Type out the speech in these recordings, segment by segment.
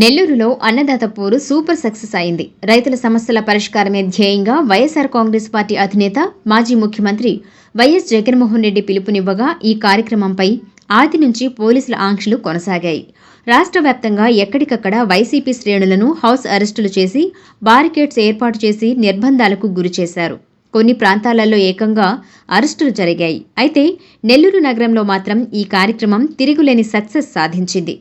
నెల్లూరులో అన్నదాత పోరు super success అయింది. రైతుల సమస్యల పరిష్కారమే ధ్యేయంగా వైఎస్ఆర్ కాంగ్రెస్ పార్టీ అధినేత మాజీ ముఖ్యమంత్రి వైఎస్ జగన్మోహన్ రెడ్డి పిలుపునివ్వగా ఈ కార్యక్రమంపై ఆది నుంచి పోలీసుల ఆంక్షలు కొనసాగాయి. రాష్ట్ర వ్యాప్తంగా ఎక్కడికక్కడ వైసీపీ శ్రేణులను హౌస్ అరెస్టులు చేసి బారికేడ్స్ ఏర్పాటు చేసి నిర్బంధాలకు గురిచేశారు. కొన్ని ప్రాంతాలలో ఏకంగా అరెస్టులు జరిగాయి. అయితే నెల్లూరు నగరంలో మాత్రం ఈ కార్యక్రమం తిరుగులేని సక్సెస్ సాధించింది.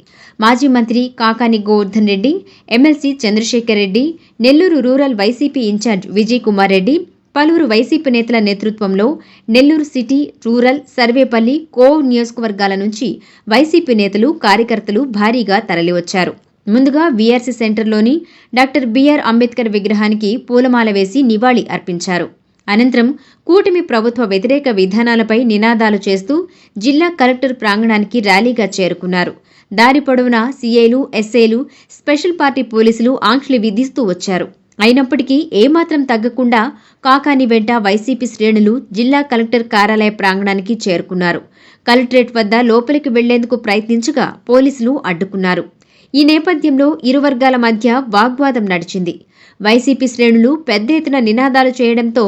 మాజీ మంత్రి Kakani Govardhan Reddy MLC Chandrasekhar Reddy Nellore rural YCP in charge Vijay Kumar Reddy పలువురు వైసీపీ నేతల నేతృత్వంలో నెల్లూరు సిటీ రూరల్ సర్వేపల్లి కోవ్ నియోజకవర్గాల నుంచి వైసీపీ నేతలు కార్యకర్తలు భారీగా తరలివచ్చారు. ముందుగా వీఆర్సీ సెంటర్లోని డాక్టర్ బిఆర్ అంబేద్కర్ విగ్రహానికి పూలమాల వేసి నివాళి అర్పించారు. అనంతరం కూటమి ప్రభుత్వ వ్యతిరేక విధానాలపై నినాదాలు చేస్తూ జిల్లా కలెక్టర్ ప్రాంగణానికి ర్యాలీగా చేరుకున్నారు. దారి పొడవునా సీఐలు ఎస్ఐలు స్పెషల్ పార్టీ పోలీసులు ఆంక్షలు విధిస్తూ వచ్చారు. అయినప్పటికీ ఏమాత్రం తగ్గకుండా కాకాని వెంట వైసీపీ శ్రేణులు జిల్లా కలెక్టర్ కార్యాలయ ప్రాంగణానికి చేరుకున్నారు. కలెక్టరేట్ వద్ద లోపలికి వెళ్ళేందుకు ప్రయత్నించగా పోలీసులు అడ్డుకున్నారు. ఈ నేపథ్యంలో ఇరు వర్గాల మధ్య వాగ్వాదం నడిచింది. వైసీపీ శ్రేణులు పెద్ద ఎత్తున నినాదాలు చేయడంతో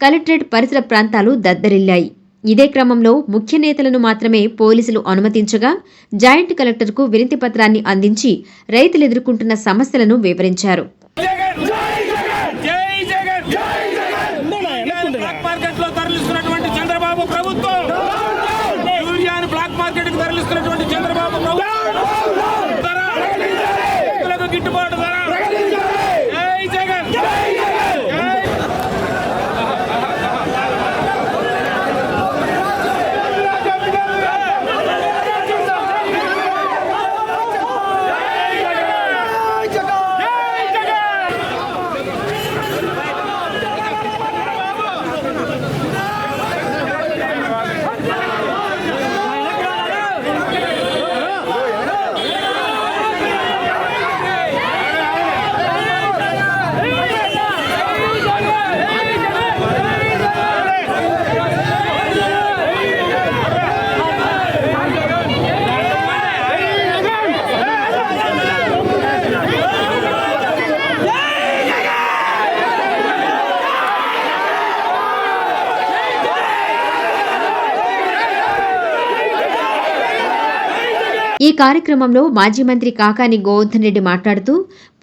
కలెక్టరేట్ పరిసర ప్రాంతాలు దద్దరిల్లాయి. ఇదే క్రమంలో ముఖ్య నేతలను మాత్రమే పోలీసులు అనుమతించగా జాయింట్ కలెక్టర్కు వినతి పత్రాన్ని అందించి రైతులు ఎదుర్కొంటున్న సమస్యలను వివరించారు. ఈ కార్యక్రమంలో మాజీ మంత్రి కాకాని గోవర్ధన్ రెడ్డి మాట్లాడుతూ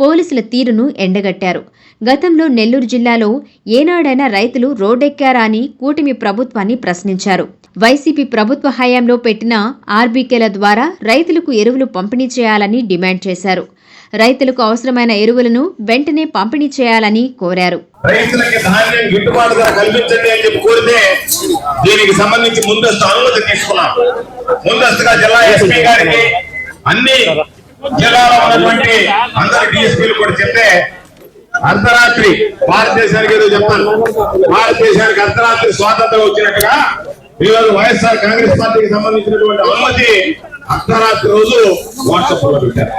పోలీసుల తీరును ఎండగట్టారు. గతంలో నెల్లూరు జిల్లాలో ఏనాడైనా రైతులు రోడ్డెక్కారా అని కూటమి ప్రభుత్వాన్ని ప్రశ్నించారు. వైసీపీ ప్రభుత్వ హయాంలో పెట్టిన ఆర్బీకేల ద్వారా రైతులకు ఎరువులు పంపిణీ చేయాలని డిమాండ్ చేశారు. రైతులకు అవసరమైన ఎరువులను వెంటనే పంపిణీ చేయాలని కోరారు. రైతులకి ధాన్యం గిట్టుబాటు కల్పించండి అని చెప్పి కోరితే దీనికి సంబంధించి ముందస్తు అనుమతి తీసుకున్నాం ముందస్తుగా జిల్లా ఎస్పీ గారికి అన్ని జిల్లాలో ఉన్నటువంటి అందరు డిఎస్పీలు కూడా చెప్తే అర్ధరాత్రి భారతదేశానికి ఏదో చెప్తాను భారతదేశానికి అర్ధరాత్రి స్వాతంత్రం వచ్చినట్టుగా ఈరోజు వైఎస్ఆర్ కాంగ్రెస్ పార్టీకి సంబంధించినటువంటి అనుమతి అర్ధరాత్రి రోజు వాట్సాప్లో పెట్టారు.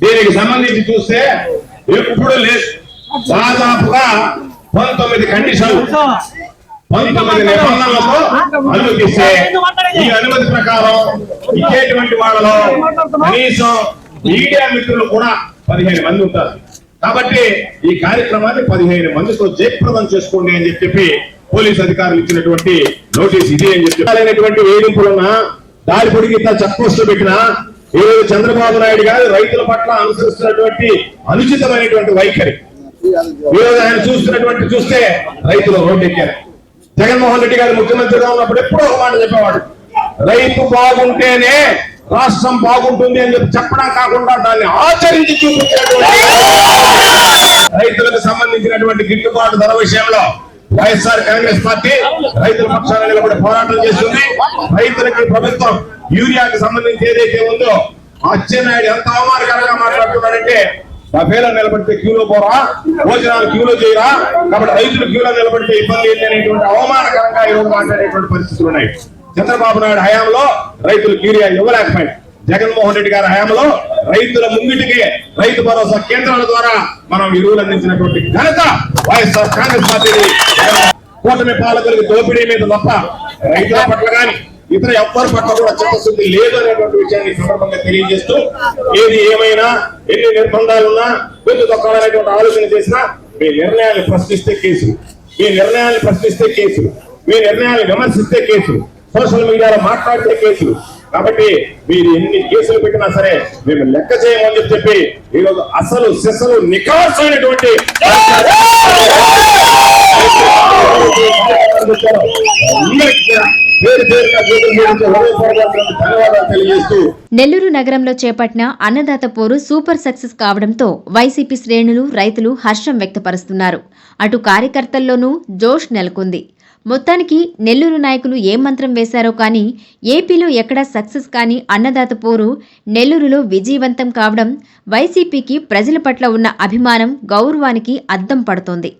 దీనికి సంబంధించి చూస్తే ఎప్పుడు లేదు. దాదాపుగా పంతొమ్మిది కండిషన్లు పంతొమ్మిది నిబంధనలతో అనుమతిస్తే ఈ అనుమతి ప్రకారం ఇచ్చేటువంటి వాళ్ళలో కనీసం మీడియా మిత్రులు కూడా పదిహేను మంది ఉంటారు. కాబట్టి ఈ కార్యక్రమాన్ని పదిహేను మందితో జయప్రదం చేసుకోండి అని చెప్పి పోలీస్ అధికారులు ఇచ్చినటువంటి నోటీస్ ఇది అని చెప్పి వేధింపులున్నా దారి పొడిగి చెక్పోస్టులు పెట్టినా ఈరోజు చంద్రబాబు నాయుడు గారు రైతుల పట్ల అనుసరిస్తున్నటువంటి అనుచితమైనటువంటి వైఖరి. ఈరోజు ఆయన చూస్తున్నటువంటి చూస్తే రైతులు రోడ్డు ఎక్కారు జగన్మోహన్ రెడ్డి గారు ముఖ్యమంత్రిగా ఉన్నప్పుడు ఎప్పుడో ఒక మాట చెప్పేవాడు రైతు బాగుంటేనే రాష్ట్రం బాగుంటుంది అని చెప్పి చెప్పడం కాకుండా దాన్ని ఆచరించి చూపించినటువంటి రైతులకు సంబంధించినటువంటి గిట్టుబాటు ధర విషయంలో వైఎస్ఆర్ కాంగ్రెస్ పార్టీ రైతుల పక్షాన నిలబడి పోరాటం చేస్తుంది. రైతులకి ప్రభుత్వం యూరియాకి సంబంధించి ఏదైతే ఉందో అచ్చెన్నాయుడు ఎంత అవమానకరంగా మాట్లాడుతున్నాడంటే సభలో నిలబడితే క్యూలో పోరా? భోజనాలు క్యూలో చేయరా? కాబట్టి రైతులు క్యూలో నిలబడితే ఇబ్బంది ఏంటి అనేటువంటి అవమానకరంగా ఈరోజు మాట్లాడేటువంటి పరిస్థితులు ఉన్నాయి. చంద్రబాబు నాయుడు హయాంలో రైతులు క్యూరియా ఇవ్వలేకపోయారు. జగన్మోహన్ రెడ్డి గారి హయాంలో రైతుల ముంగిటికి రైతు భరోసా కేంద్రాల ద్వారా మనం ఎరువులు అందించినటువంటి ఘనత వైఎస్ఆర్ కాంగ్రెస్ పార్టీ కూటమి పాలకులకు దోపిడీ మీద తప్ప రైతుల పట్ల కానీ ఇతర ఎవ్వరి పట్ల కూడా చిత్తశుద్ధి లేదు అనేటువంటి విషయాన్ని సందర్భంగా తెలియజేస్తూ ఏది ఏమైనా ఎన్ని నిర్బంధాలున్నా పెద్ద తొక్కాలనేటువంటి ఆలోచన చేసినా మీ నిర్ణయాన్ని ప్రశ్నిస్తే కేసు. మీ నిర్ణయాన్ని ప్రశ్నిస్తే కేసు. మీ నిర్ణయాన్ని విమర్శిస్తే కేసు. సోషల్ మీడియాలో మాట్లాడితే కేసు. కాబట్టి మీరు ఎన్ని కేసులు పెట్టినా సరే మేము లెక్క చేయమని చెప్పి ఈరోజు అసలు సిసలు నికాసైనటువంటి అందరికీ నెల్లూరు నగరంలో చేపట్టిన అన్నదాత పోరు సూపర్ సక్సెస్ కావడంతో వైసీపీ శ్రేణులు రైతులు హర్షం వ్యక్తపరుస్తున్నారు. అటు కార్యకర్తల్లోనూ జోష్ నెలకొంది. మొత్తానికి నెల్లూరు నాయకులు ఏ మంత్రం వేశారో కానీ ఏపీలో ఎక్కడా సక్సెస్ కాని అన్నదాత పోరు నెల్లూరులో విజయవంతం కావడం వైసీపీకి ప్రజల పట్ల ఉన్న అభిమానం గౌరవానికి అద్దం పడుతోంది.